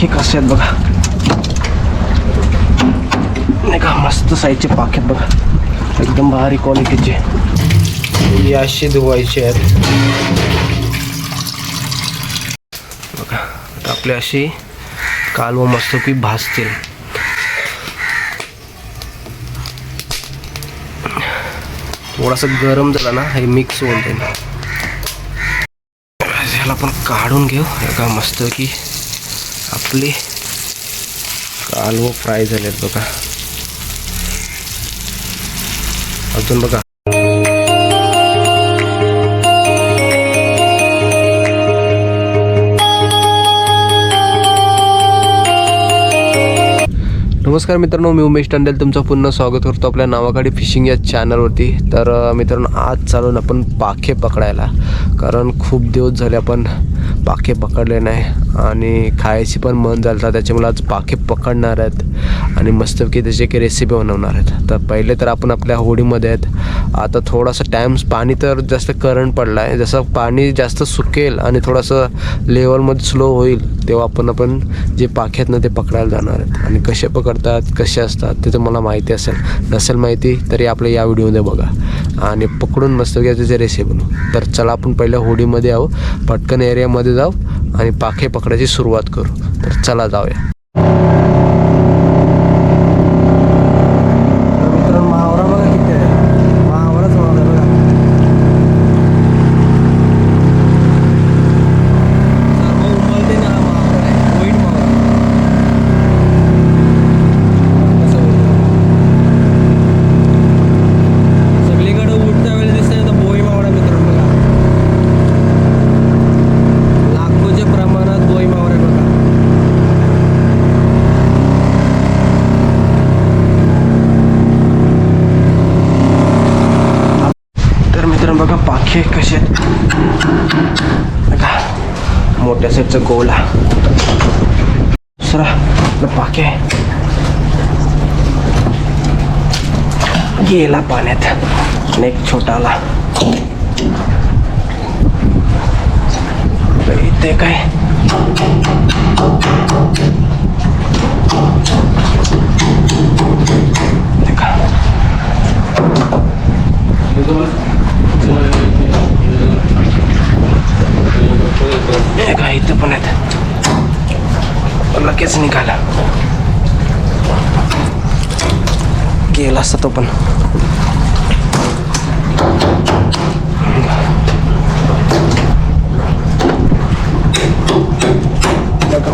पाखे कसे आहेत बघा. नाही का मस्त साईजचे पाखे आहेत बघा. एकदम भारी क्वालिटीचे ही अशी आहेत. बघा आता आपली अशी कालव मस्त की भाजतील. थोडासा गरम झाला ना हे मिक्स होऊन जाईल. ह्याला आपण काढून घेऊ. एका मस्त की आपली कालव फ्राय झालेत बघा. अजून बघा. नमस्कार मित्रांनो मी उमेश टंडेल. तुमचं पुन्हा स्वागत करतो आपल्या नावाखाडी फिशिंग या चॅनलवरती तर मित्रांनो आज चालून आपण पाखे पकडायला. कारण खूप दिवस झाले आपण पाखे पकडले नाही. आणि खायची पण मन झालं त्याच्यामुळे आज पाखे पकडणार आहेत. आणि मस्तपैकी त्याची एक रेसिपी बनवणार आहेत. तर पहिले तर आपण आपल्या होडीमध्ये आहेत. आता थोडासा टाईम पाणी तर जास्त करंट पडला आहे जसं पाणी जास्त सुकेल आणि थोडंसं लेवलमध्ये स्लो होईल तेव्हा आपण आपण जे पाखे आहेत ना ते पकडायला जाणार आहेत. आणि कसे पकडतात कसे असतात ते तर मला माहिती असेल. नसेल माहिती तरी आपल्या या व्हिडिओमध्ये बघा. आणि पकडून मस्तपैकी त्याचे रेसिपी बनवू. तर चला आपण पहिल्या होडीमध्ये आहो पटकन एरियामध्ये जाऊ आणि पाखे पकडायची सुरुवात करू. तर चला जाऊया मित्रांनो महावरा बघा किती आहे महावराच महावरा बघा सर्व उमलते ना हा महावरा आहे वाईट महावरा कसं होतं? सगळीकडे उठत्या वेळेस दिसतंय तर बोई मावळा मित्रांनो बघा लाखोच्या प्रमाणात बोई मावळा आहे बघा तर मित्रांनो बघा पाखे कसे आहेत बघा मोठ्या साईजचा गोला दुसरा पाके. गेला पाण्यात. आणि एक छोटाला इथे काय? ते का? हे काय इथं पण आहेत लगेच निघाला गेला असता तो पण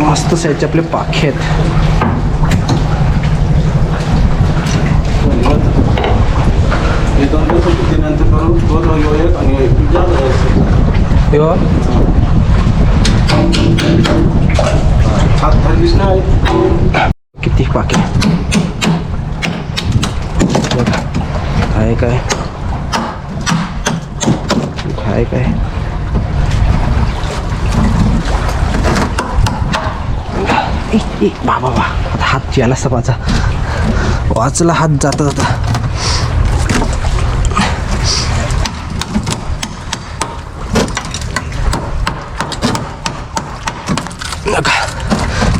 मस्त साईजचे आपले पाखे आहेत तेव्हा किती पाके काय? काय काय? काय इ, बा बा आता हात याला सपाचा वाचला हात जाता जाता.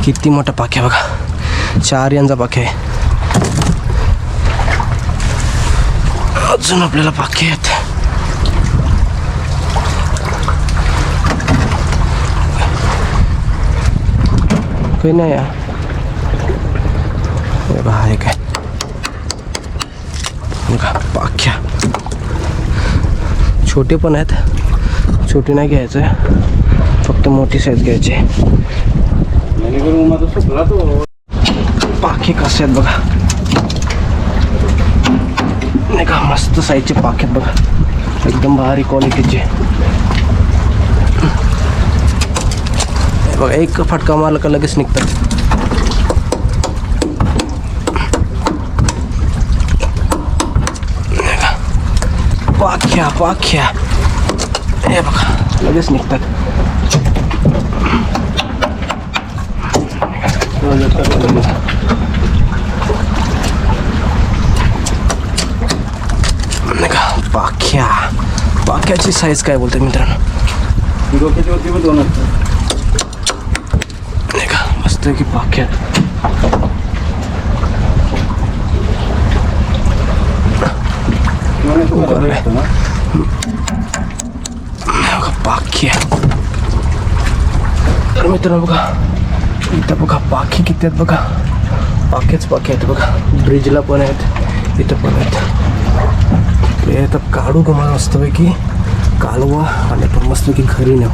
किती मोठा पाख्या बघा. चार यांचा पाख्या आहे. अजून आपल्याला पाखे आहेत. काही नाही या हे बघा काय? बघा पाख्या. छोटे पण आहेत. छोटे नाही घ्यायचं. फक्त मोठी साईज घ्यायची पाखे कसे आहेत बघा. नाही का मस्त साईजचे पाखे आहेत बघा. एकदम भारी क्वालिटीचे बघा एक फटका मारला का लगेच निघतात. पाख्या पाख्या. हे बघा लगेच निघतात नाही का पाख्या पाख्याची साईज काय बोलते मित्रांनो? नाही का मस्त की पाख्यात पाख्या तर मित्रांनो बघा इथं बघा पाखी किती आहेत बघा. पाखेच पाखी आहेत बघा. ब्रिजला पण आहेत इथं पण आहेत. हे आता काढू का मला मस्तपैकी कालवा आणि आपण मस्तपैकी घरी नेऊ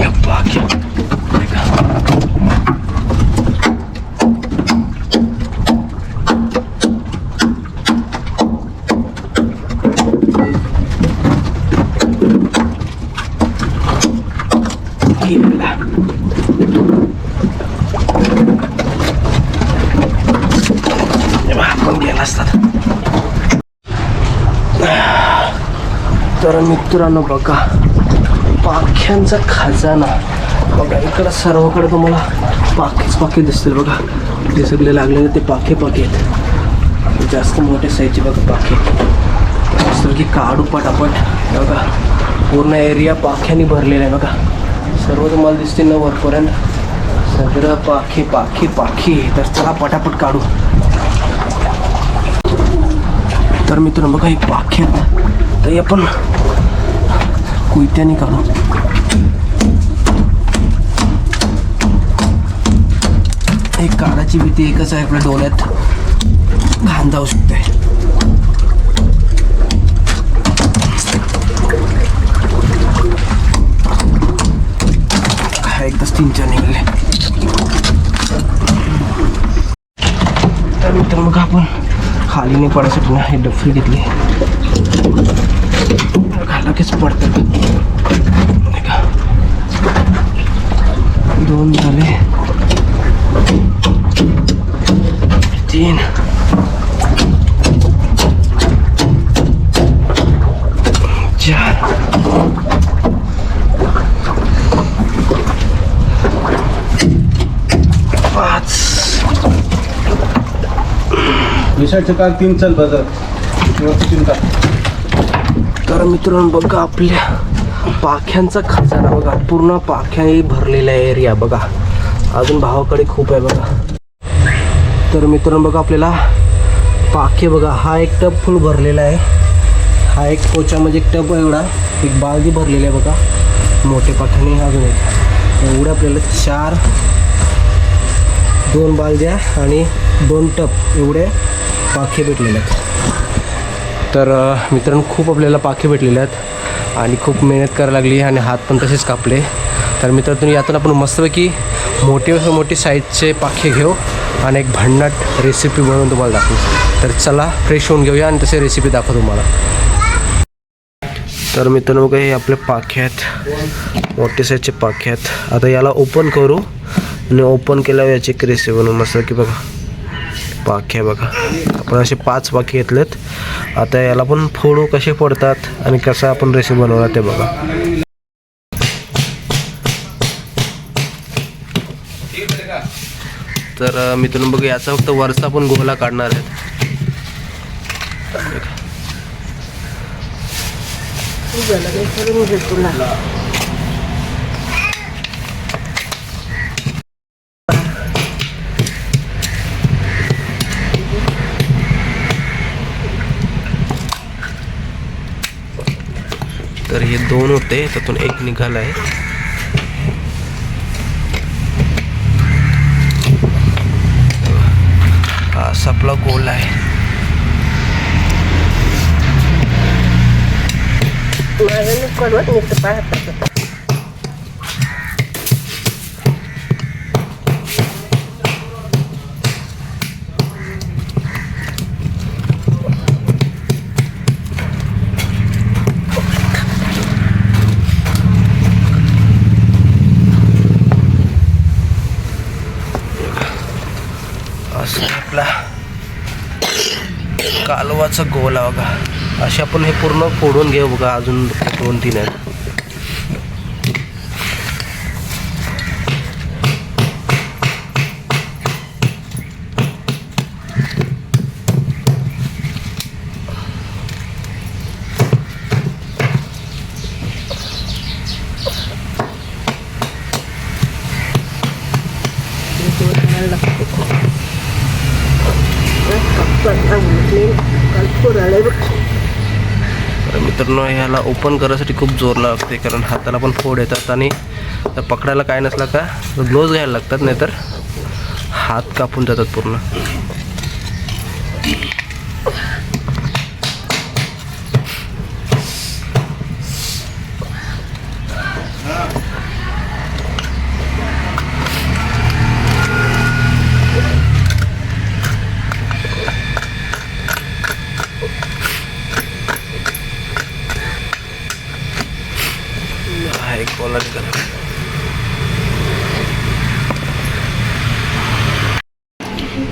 या पाख्या गेला आपण गेला असतात तर मित्रांनो बघा पाख्यांचा खजाना. बघा इकडं सर्वकडे तुम्हाला पाखेच पाखे दिसतील बघा. ते सगळे लागलेले ते पाखे पाखे आहेत. जास्त मोठे साईजचे बघा पाखे. दिसतील की काढू पटापट. बघा पूर्ण एरिया पाख्याने भरलेला आहे बघा. सर्व तुम्हाला दिसतील ना वरपर्यंत. सगळं पाखे पाखी पाखी. तर चला पटापट काढू. तर मित्रांनो बघा एक पाखे आहेत तर आपण कुयत्याने काढू. एक काढाची भीती एकच आहे आपल्या डोळ्यात घाण जाऊ शकते. एकदाच तीन चार निघाले. तर मग आपण खाली नाही पडायसाठी ना हे डफी घेतली. लगेच पडतात नाही दोन झाले. तीन. चार. पाच. विषयाचं काल तीन चल बाजार किंवा तीन का तर मित्रांनो बघा आपल्या पाख्यांचा खजाना बघा. पूर्ण पाख्याने भरलेला एरिया बघा. अजून भावाकडे खूप आहे बघा. तर मित्रांनो बघा आपल्याला पाखे बघा. हा एक टब फुल भरलेला आहे. हा एक कोचा म्हणजे एक टब एवढा. एक बालदी भरलेली आहे बघा. मोठे पाठाने अजून एक. एवढं आपल्याला चार दोन बालद्या आणि दोन टप एवढे पाखे भेटलेले आहेत. तर मित्रांनो खूप आपल्याला पाखे भेटलेले आहेत आणि खूप मेहनत करायला लागली आणि हात पण तसेच कापले. तर मित्रांनो यातून आपण मस्तपैकी मोठे मोठे साईजचे पाखे घेऊ आणि एक भन्नाट रेसिपी बनवून तुम्हाला दाखवू. तर चला फ्रेश होऊन घेऊया आणि तसे रेसिपी दाखवू तुम्हाला. तर मित्रांनो बघा हे आपले पाखे आहेत. मोठे साईजचे पाखे आहेत. आता याला ओपन करू आणि ओपन केल्यावर याची एक रेसिपी बनवू. मस्त की बघा. पाखे बघा. आपण असे पाच पाखे घेतलेत. आता याला पण फोडू कसे पडतात आणि कसं आपण रेसिपी बनवला ते बघा. तर मित्रांनो बघा याचा फक्त वरचा पण गोला काढणार आहेत. तर हे दोन होते त्यातून एक निघाला आहे असा आपला गोल आहे असं कालवाचा गोला बघा असे आपण हे पूर्ण फोडून घेऊ बघा अजून दोन तीन आहेत. मित्रांनो ओपन करायसाठी खूप जोर लागते कारण हाताला पण फोड येतात आणि पकडायला काय नसला का ग्लोव्ज घ्यायला लागतात नाहीतर हात कापून जातात पूर्ण हा एक बोला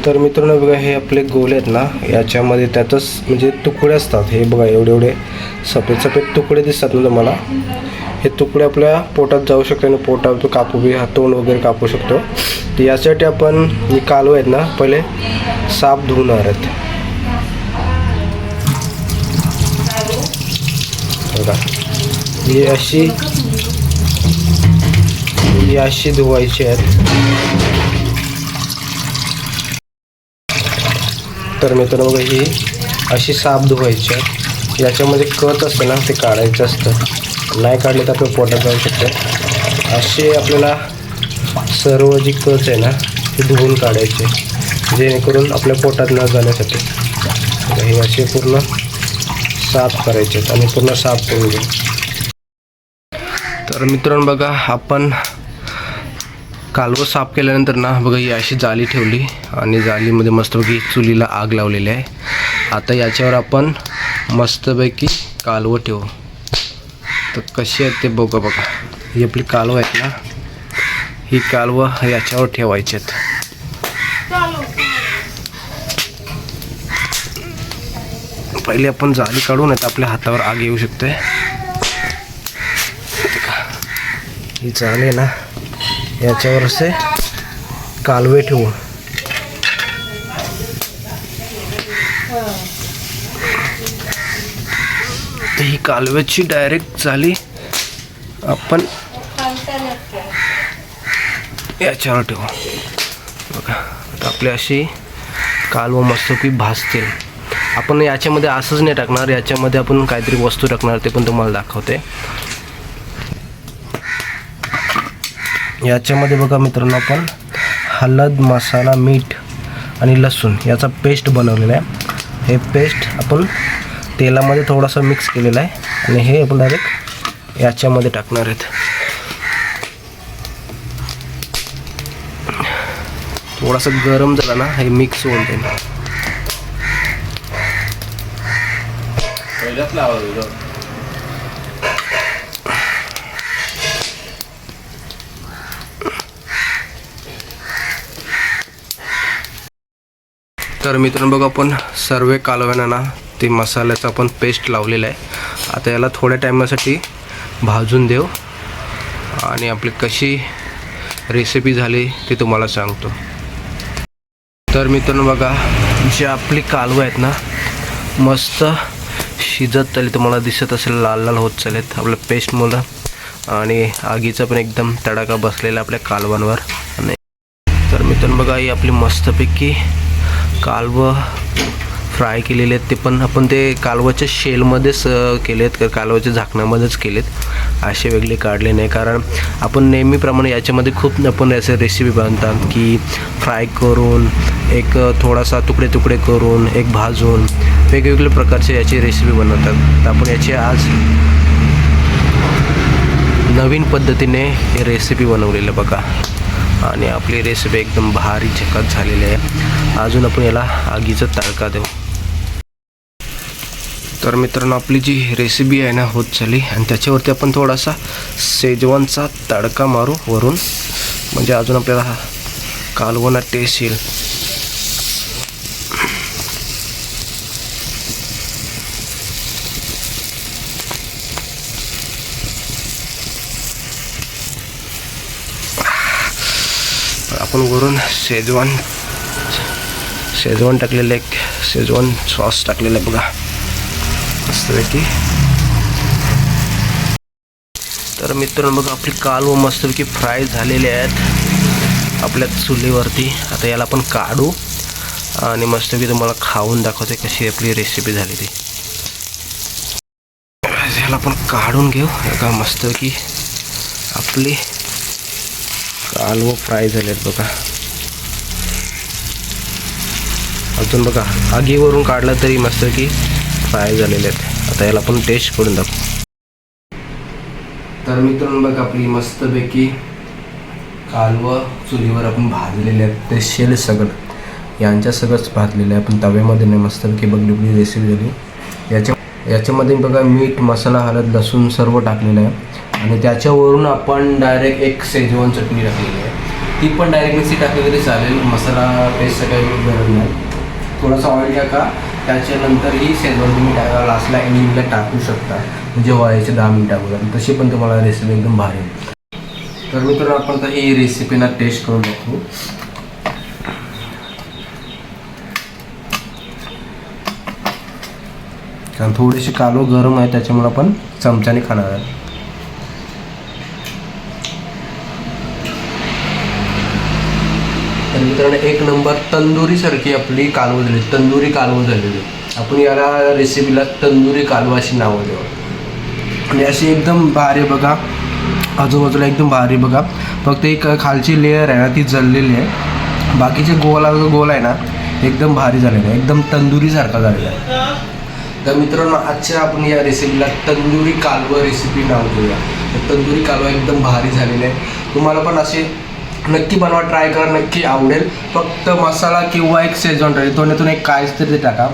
तर मित्रांनो बघा हे आपले गोले आहेत ना याच्यामध्ये त्यातच म्हणजे तुकडे असतात. हे बघा एवढे एवढे सफेद सफेद तुकडे दिसतात ना तुम्हाला. हे तुकडे आपल्या पोटात जाऊ शकते आणि पोटात कापू बी हा तोंड वगैरे कापू शकतो. तर यासाठी आपण जे कालू आहेत ना पहिले साफ धुवणार आहेत. बघा ही अशी ही अशी धुवायची आहेत. तर मित्रांनो बघा ही अशी साफ धुवायची आहे. याच्यामध्ये कच असतं ना ते काढायचं असतं. नाही काढले तर आपल्या पोटात जाऊ शकते. असे आपल्याला सर्व जी कच आहे ना ती धुवून काढायचे जेणेकरून आपल्या पोटात न जाण्यासाठी. हे असे पूर्ण साफ करायचे आहेत आणि पूर्ण साफ करून घ्या तर मित्रांनो बघा आपण कालवं साफ केल्यानंतर ना बघा ही अशी जाळी ठेवली आणि जाळीमध्ये मस्तपैकी चुलीला आग लावलेली आहे. आता याच्यावर आपण मस्तपैकी कालवं ठेवू. तर कशी आहेत ते बघा बघा. ही आपली कालवं आहेत ना ही कालवं याच्यावर ठेवायची आहेत. पहिले आपण जाळी काढून आहेत आपल्या हातावर आग येऊ शकते. ही जाळी आहे ना याच्यावर असे कालवे ठेवू. तर ही कालव्याची डायरेक्ट झाली आपण याच्यावर ठेवू. बघा आता आपली अशी कालवं मस्तपैकी भासतील आपण याच्यामध्ये असंच नाही टाकणार याच्यामध्ये आपण काहीतरी वस्तू टाकणार ते पण तुम्हाला दाखवते. याच्यामध्ये बघा मित्रांनो आपण हळद मसाला मीठ आणि लसूण याचा पेस्ट बनवलेला आहे. हे पेस्ट आपण तेलामध्ये थोडासा मिक्स केलेला आहे. आणि हे आपण डायरेक्ट याच्यामध्ये टाकणार आहेत. थोडासा गरम झाला ना हे मिक्स होऊन जाईल. तर मित्रांनो बघा आपण सर्व कालव्यांना ना ते मसाल्याचं आपण पेस्ट लावलेलं आहे. आता याला थोड्या टायमासाठी भाजून देऊ. आणि आपली कशी रेसिपी झाली ते तुम्हाला सांगतो. तर मित्रांनो बघा जे आपली कालवं आहेत ना मस्त शिजत चालेल तुम्हाला दिसत असेल लाल लाल होत चालेत आपलं पेस्टमुळं आणि आगीचा पण एकदम तडाखा बसलेला आपल्या कालवांवर आणि तर मित्रांनो बघा ही आपली मस्तपैकी कालवं फ्राय केलेले आहेत ते पण. आपण ते कालवाच्या शेलमध्येच केले आहेत का कालवाच्या झाकणामध्येच केलेत. असे वेगळे काढले नाही. कारण आपण नेहमीप्रमाणे याच्यामध्ये खूप आपण असे रेसिपी बनतात की फ्राय करून एक थोडासा तुकडे तुकडे करून एक भाजून वेगवेगळ्या प्रकारचे याची रेसिपी बनवतात. तर आपण याची आज नवीन पद्धतीने हे रेसिपी बनवलेलं बघा. आणि आपली रेसिपी एकदम भारी झकात झालेली आहे. अजून आपण याला आगीचा तडका देऊ. तर मित्रांनो आपली जी रेसिपी आहे ना होत चालली. आणि त्याच्यावरती आपण थोडासा सेजवानचा तडका मारू वरून. म्हणजे अजून आपल्याला कालवणा टेस्ट येईल. आपण वरून शेजवान शेजवान टाकलेलं एक शेजवान सॉस टाकलेलं आहे बघा. मस्तपैकी. तर मित्रांनो बघा आपली कालवं मस्तपैकी फ्राय झालेले आहेत आपल्या चुलीवरती. आता याला आपण काढू आणि मस्तपैकी तुम्हाला खाऊन दाखवते कशी आपली रेसिपी झाली ती. याला आपण काढून घेऊ. एका मस्तपैकी आपली आलू फ्राय झालेत बघा. अजून बघा आगीवरून काढलं तरी मस्त की फ्राय झालेले आहेत. आता याला आपण टेस्ट करून दाखवू. तर मित्रांनो बघा आपली मस्तपैकी कालवं चुलीवर आपण भाजलेले आहेत. ते शेल सगळं. यांच्या सगळंच भाजलेलं आहे. पण तव्यामध्ये नाही मस्तपैकी बघली आपली रेसिपी झाली. याच्या याच्यामध्ये बघा मीठ मसाला हळद लसूण सर्व टाकलेलं आहे. आणि त्याच्यावरून आपण डायरेक्ट एक शेजवान चटणी टाकलेली आहे. ती पण डायरेक्ट मिक्सी टाकली तरी चालेल. मसाला पेस्ट सगळ्या गरज नाही. थोडासा ऑइल टाका. त्याच्यानंतर ही शेजवान तुम्ही टाका लास्टला एंडिंगला टाकू शकता. म्हणजे व्हायचे दहा मिनिट अगोदर. तशी पण तुम्हाला रेसिपी एकदम भारी तर मित्रांनो आपण तर ही रेसिपीना टेस्ट करून बघू. कारण थोडीशी कालो गरम आहे त्याच्यामुळे आपण चमच्याने खाणार आहे तर मित्रांनो एक नंबर तंदुरीसारखी आपली कालवं झाली. तंदुरी कालवं झालेली. आपण याला रेसिपीला तंदुरी कालवा अशी नावं देऊ. आणि अशी एकदम भारी बघा. आजूबाजूला एकदम भारी बघा. फक्त एक खालची लेअर आहे ना ती जळलेली आहे. बाकीचे गोला जो गोल आहे ना एकदम भारी झालेला आहे. एकदम तंदुरीसारखा झालेला आहे. तर मित्रांनो आजच्या आपण या रेसिपीला तंदुरी कालवा रेसिपी नाव देऊया. तर तंदुरी कालवा एकदम भारी झालेला आहे. तुम्हाला पण असे नक्की बनवा ट्राय करा नक्की आवडेल. फक्त मसाला किंवा एक सेजवान टाकली दोन्हीतून एक कायच तरी ते टाका.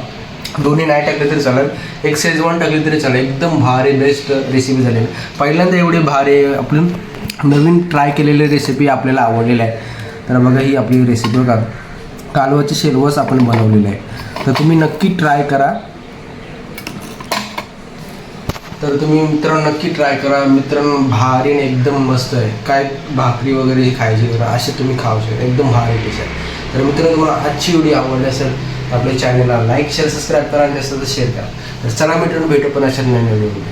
दोन्ही नाही टाकले तरी चालेल. एक सेजवान टाकली तरी चालेल. एकदम भारी बेस्ट रेसिपी झालेली. पहिल्यांदा एवढी भारी आपली नवीन ट्राय केलेली रेसिपी आपल्याला आवडलेली आहे. तर बघा ही आपली रेसिपी बघा. कालवाची शेलवस आपण बनवलेली आहे. तर तुम्ही नक्की ट्राय करा. तर तुम्ही मित्रांनो नक्की ट्राय करा. मित्रांनो भारी आणि एकदम मस्त आहे. काय भाकरी वगैरे हे खायची वगैरे असे तुम्ही खाऊ शकता. एकदम भारी डिश आहे. तर मित्रांनो तुम्हाला आजची व्हिडिओ आवडली असेल तर आपल्या चॅनलला लाईक शेअर सबस्क्राईब करा आणि जास्त शेअर करा. तर चला मित्रांनो भेटू पण अशा नवीन व्हिडिओमध्ये